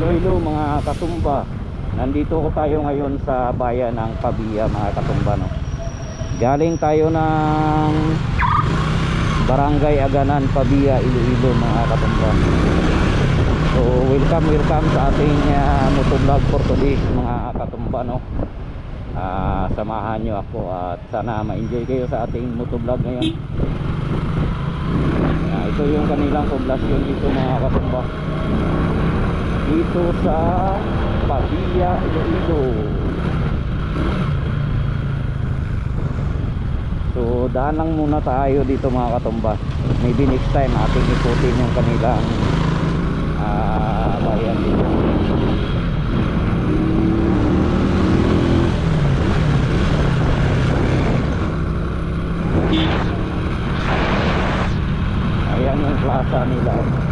Iloilo mga katumba. Nandito ko tayo ngayon sa bayan ng Pabia mga katumba no? Galing tayo ng Barangay Aganan Pabia Iloilo mga katumba. So welcome welcome sa ating uh, motovlog for today mga katumba no? Ah, Samahan nyo ako at sana ma-enjoy kayo sa ating motovlog ngayon. Ah, Ito yung kanilang poblasyon dito mga katumba dito sa Pavia, Iloilo. So daan lang muna tayo dito mga katumba. Maybe next time ating ikutin yung kanilang ah bayan dito. Ayan yung plaza nila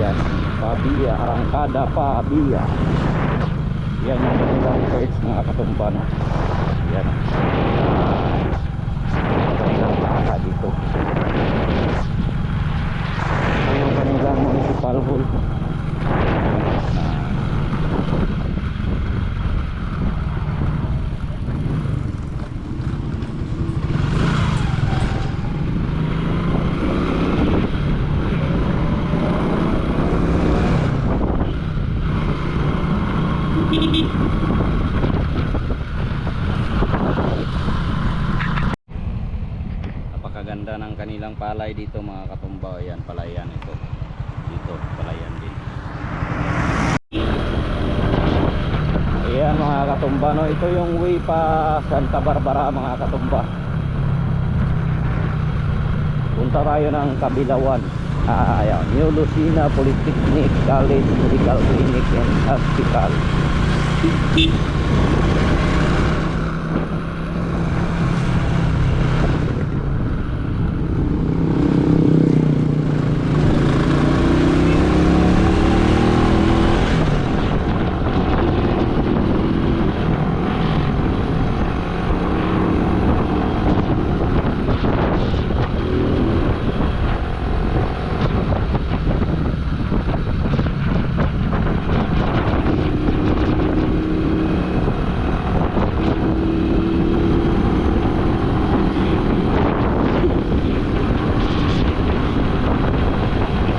ayan. Pabia, Arangkada Pabia. Yan yung kanilang church mga katumban. Yan. Kanilang plaza dito. Ito yung kanilang municipal hall. Napakaganda ng kanilang palay dito mga katumba. Ayan, palayan ito. Dito, palayan din. Ayan mga katumba, no? ito yung way pa Santa Barbara mga katumba. Punta tayo ng Kabilawan. Ah, ayan, New Lucina Polytechnic College Medical Clinic and Hospital.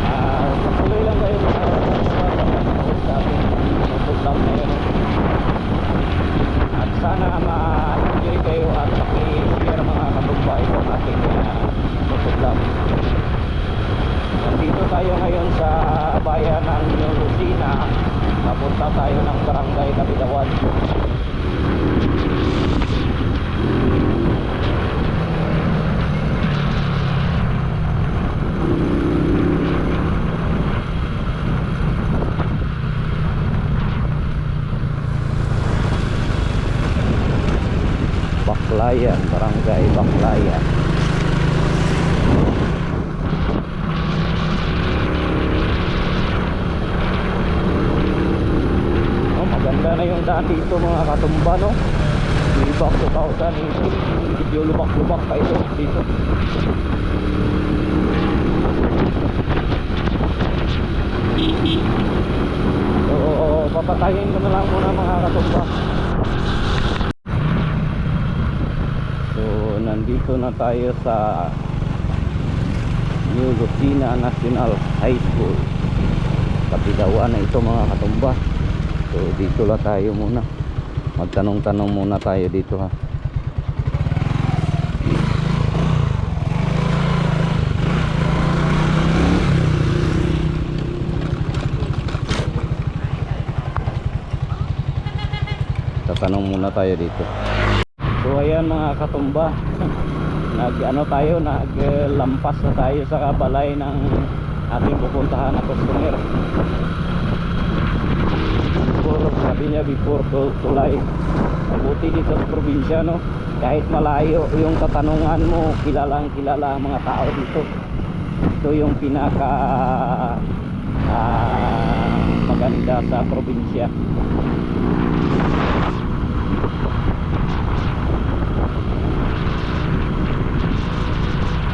Ah, patuloy lang kayo mga sa ating vlog na yun. At sana ma-enjoy kayo at paki-share mga katumba itong ating uh, vlog. Nandito tayo ngayon sa bayan ng New Lucina. Napunta tayo ng barangay Kabilawan. Baklayan, barangay Baklayan. Oh, maganda na yung daan dito mga katumba no. Lubak 2018. Medyo lubak-lubak pa ito dito. So, papatayin ko na lang muna mga katumba. So, nandito na tayo sa New Lucina National High School. Kapidawan na ito mga katumba. So, dito lang tayo muna. Magtanong-tanong muna tayo dito ha. Tatanong muna tayo dito. So ayan mga katumba. Nag ano tayo Naglampas na tayo sa balay ng Ating pupuntahan na customer. Before sabi niya before to, tulay Mabuti dito sa probinsya no? Kahit malayo yung katanungan mo Kilalang kilala ang mga tao dito. Ito yung pinaka ah, Maganda sa probinsya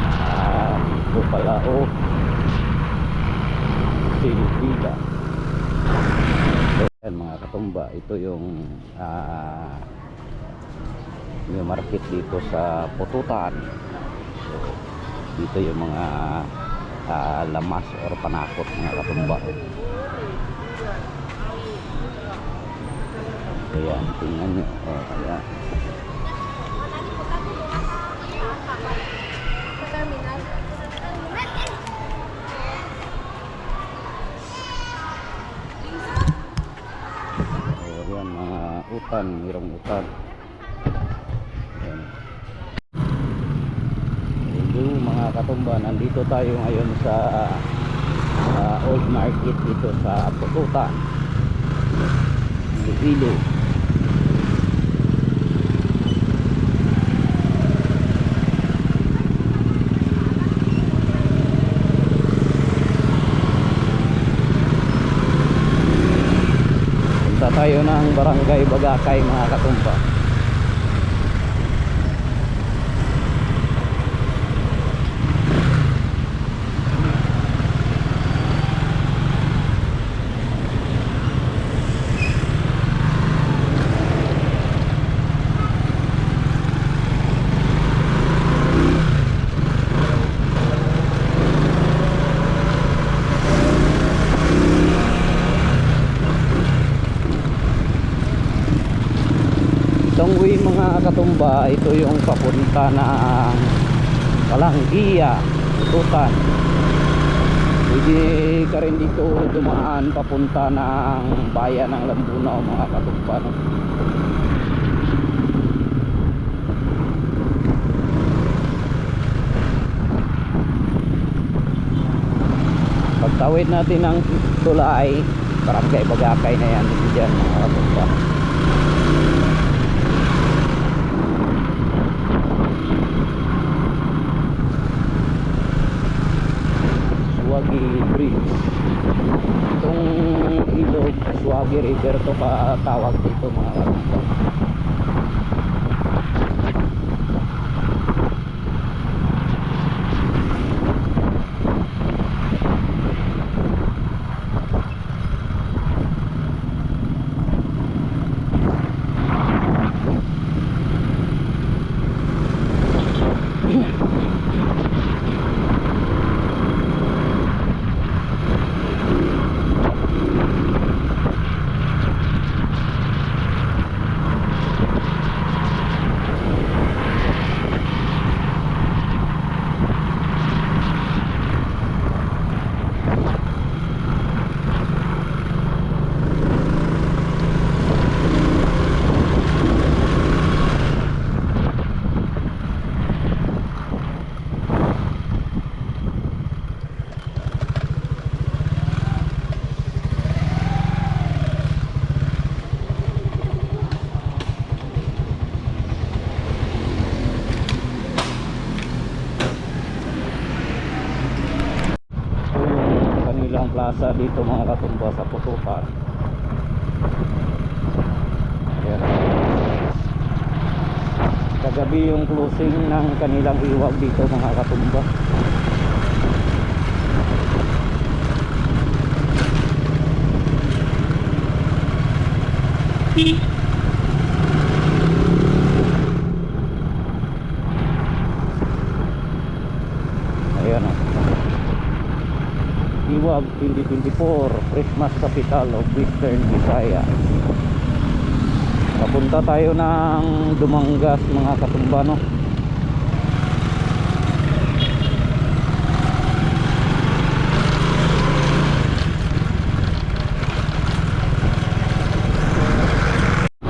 Ah, ito pala oh Silvida. So, yan mga katumba, ito yung ah, yung market dito sa Pututan. So, dito yung mga ah, lamas or panakot mga katumba. Ayan, tingnan nyo. Oh, ayan. Terminal. So, yan mga utan, mayroong utan. Hello mga katumba, nandito tayo ngayon sa ah, old market dito sa Pututan. Iloilo. Punta tayo ng barangay Bagakay mga katumba. Itong way mga katumba, ito yung papunta ng Palanggia, Tutan. Pwede ka rin dito dumaan papunta ng bayan ng Lambunao mga katumba. No? Pagtawid natin ng tulay, barangay Bagakay na yan dyan mga katumba. Suwagi Bridge. Itong ilog, Suwagi River to pa tawag dito mga kapatid. Ito yung plaza dito mga katumba sa Putukan. Ayan. Kagabi yung closing ng kanilang iwag dito mga katumba. Ayan o. Iwag 2024 Christmas Capital of Western Visaya Papunta tayo ng Dumangas mga katumbano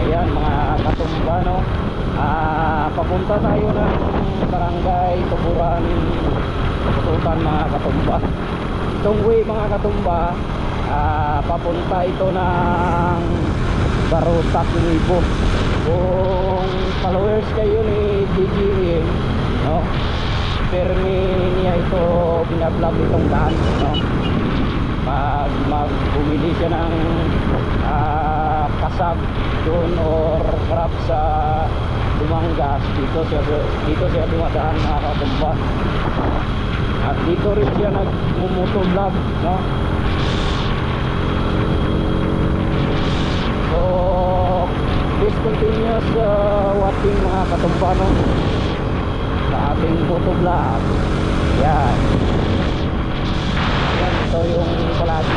Ayan mga katumbano ah, Papunta tayo ng barangay Tuburan Tututan mga katumba Itong way mga katumba ah, Papunta ito ng Barutak Libo Kung followers kayo ni DGM no? Permi niya ito Binablog itong daan no? Pag mag bumili siya ng ah, Kasab doon or crab sa Dumangas dito siya dito siya dumadaan mga katumba at dito rin siya nagmumuto vlog no just uh, watching mga katumbano sa ating photo vlog. Yan. Yan, ito yung palagi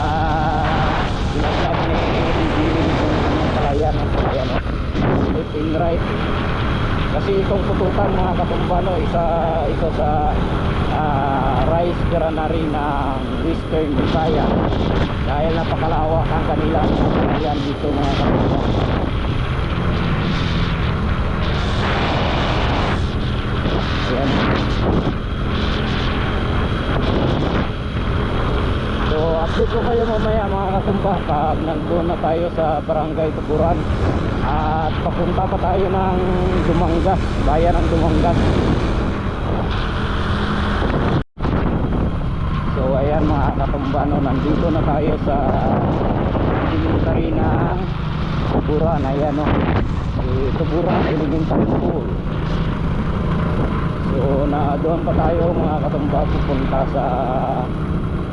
ah sinasabi ni Jimmy kung anong palayan ang and right kasi itong putukan mga katumbano isa ito sa ah, rice granary ng Western Visaya dahil napakalawak ang kanilang palayan dito mga katumbano Ayan. So, update ko kayo mamaya mga kasumpa pag nandun na tayo sa barangay Tukuran at papunta pa tayo ng Dumangas, bayan ng Dumangas. So, ayan mga katumba, no, nandito na tayo sa elementary ng Tukuran. Ayan, no. Eh, Tukuran Elementary School. So, na doon pa tayo mga katumba pupunta sa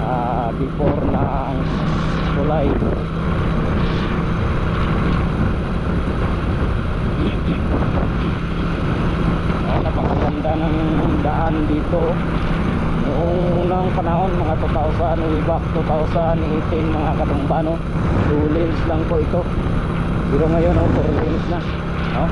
ah, before ng tulay napakaganda ng daan dito noong unang panahon mga 2000 way back 2018 mga katumbano 2 lanes lang po ito. Pero ngayon oh, 4 lanes na. Oh.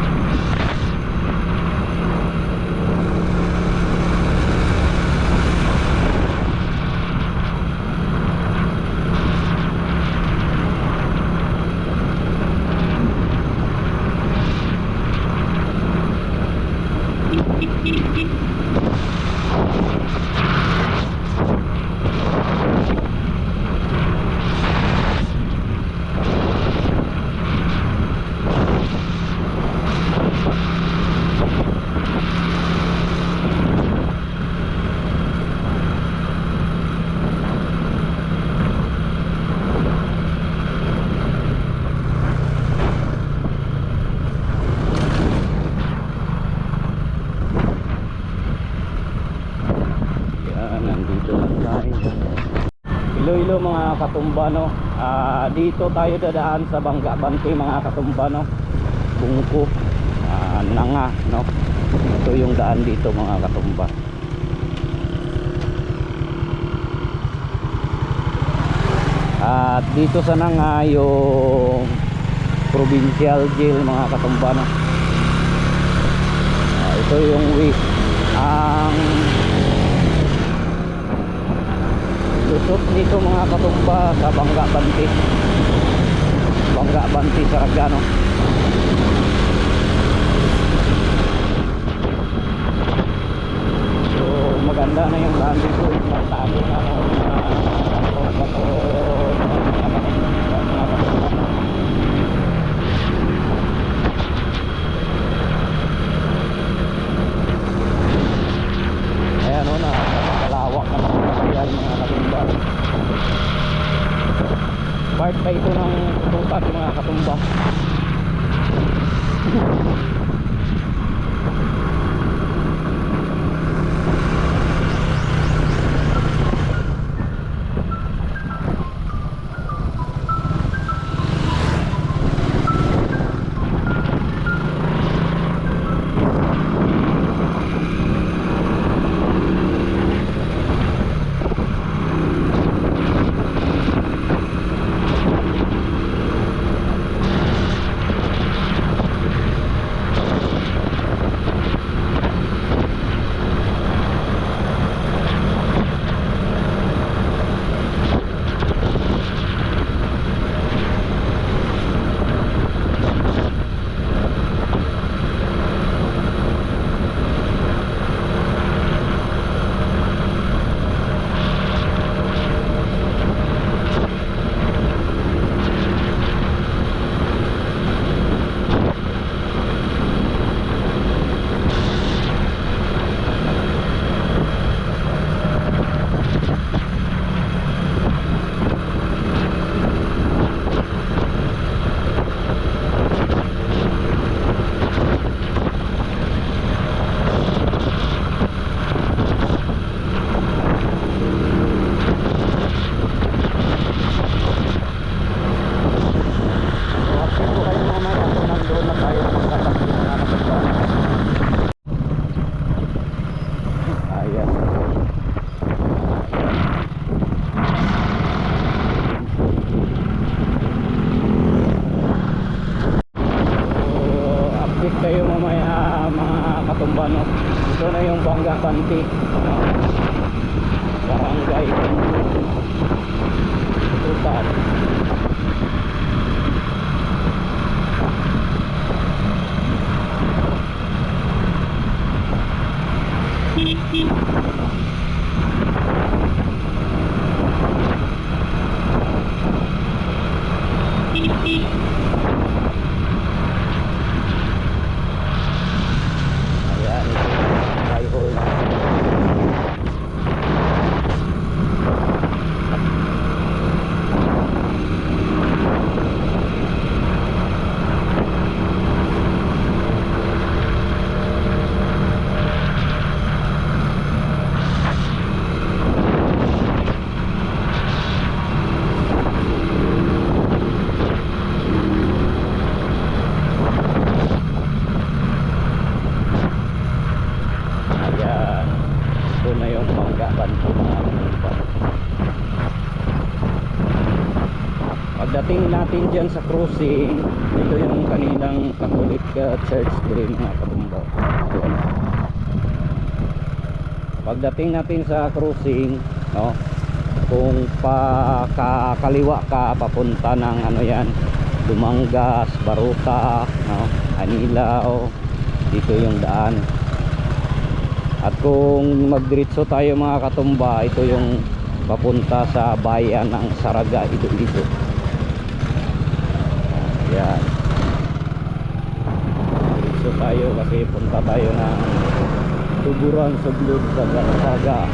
Yan, nandito na tayo. Mga katumbano. Ah, dito tayo dadaan sa Bangga Bante mga katumbano. Bungko. Ah, nanga, no? Ito yung daan dito mga katumba. At dito sa nanga yung provincial jail mga katumbano. Ah, ito yung way ang lusot nito mga katumba sa Bangga Banti. Bangga Banti Saragano so maganda na yung daan dito magtago na ako mga bato ayan o na kalawak na mga kakayan mga katumba part pa ito ng tutukan mga katumba natin dyan sa cruising, ito yung kanilang Catholic uh, Church din mga katumba. Yun. Pagdating natin sa cruising, no, kung pa ka, kaliwa ka papunta ng ano yan, Dumangas, Baruta, no, Anilaw, dito yung daan. At kung magdiretso tayo mga katumba, ito yung papunta sa bayan ng Saraga, ito dito. Yan. Diretso tayo kasi punta tayo ng Tuburan sa Blue sa Saraga.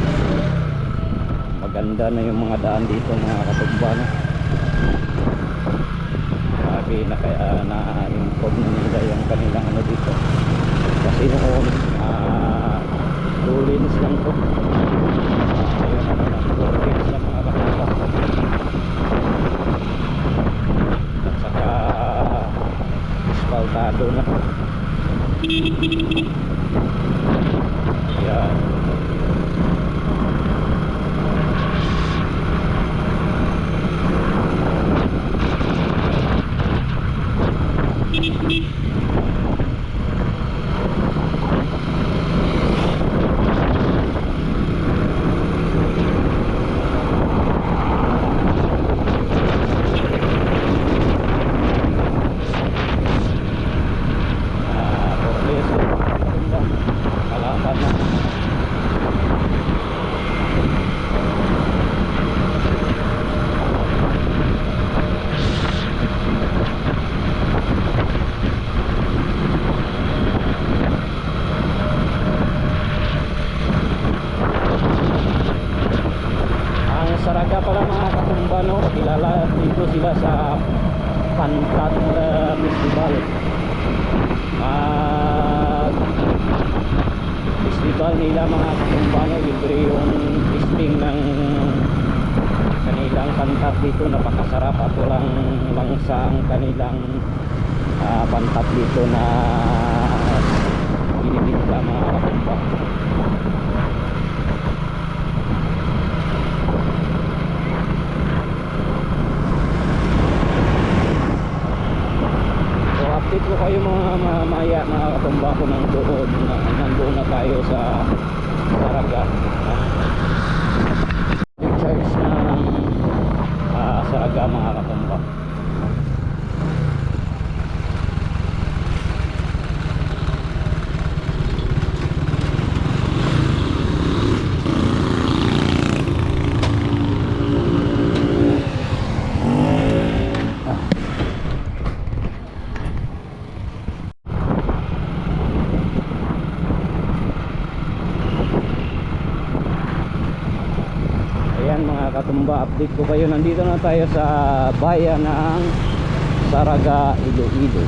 Maganda na yung mga daan dito mga katumba. No? Sabi na kaya na-inform na nila yung kanilang ano dito. Kasi noon, ah, two lanes lang to. Ayun, ano lang, lanes lang mga katumba. At saka, asfaltado na. Yan. Ah, four lanes. Katumba. Kalaban na. Ang Saraga pala mga katumba no, kilala dito sila sa Pantat uh, Festival. Ah, festival nila mga katumba no, libre yung listing ng kanilang pantat dito napakasarap at walang langsa ang kanilang ah, pantat dito na binibigla mga. So update ko kayo mga mamaya mga katumba ko ng na nandoon na tayo sa Saraga. Yung church ng ah, Saraga mga katumba. Ayan mga katumba, update ko kayo. Nandito na tayo sa bayan ng Saraga, Iloilo.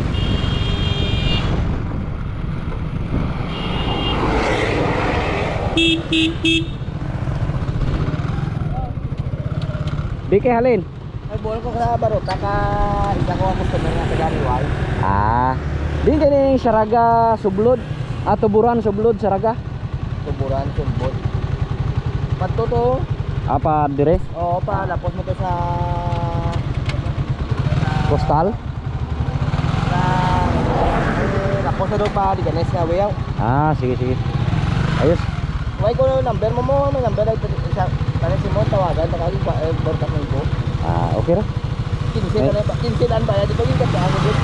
Di kay halin. Ay, buwan ko sa Barota ka isa ko ang customer nga sa Ganiwal. Ah, di kini Saraga Sublod. Ah, Tuburan Sublod Saraga. Tuburan, Sumbot. Padto to. Apa dire? Oo pa, lapos mo to sa... Postal? sa... Eh, lapos na pa, di ganes nga, weyaw. Ah, sige sige. Ayos. May ko na number mo mo, may number ay isa. Kaya si mo tawagan, takagin pa, eh, bortak mo ko. Ah, okay ra. 15 na ba? 15 na ba? Di ba yung kasi ako din?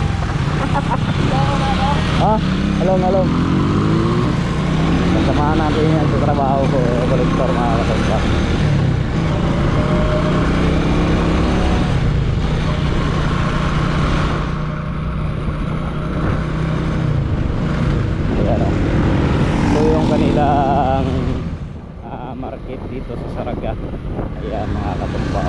Ha? Along, along. Kasamahan natin yan sa trabaho ko, kolektor mga katumba. Ayan o. Ito yung kanilang ah, market dito sa Saraga. Ayan mga katumba.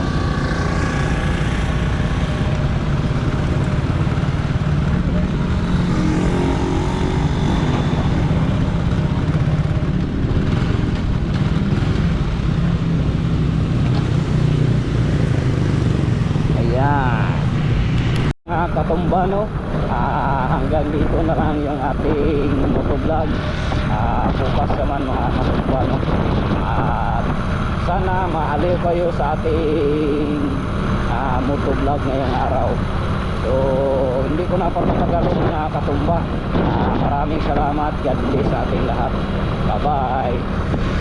Ayan. Mga katumba no, ah, hanggang dito na lang yung ating motovlog. Ah, bukas naman mga katumba no. At sana maaliw kayo sa ating ah, motovlog ngayong araw. So, hindi ko na papatagalin mga katumba. Ah, maraming salamat. God bless sa ating lahat. Bye-bye.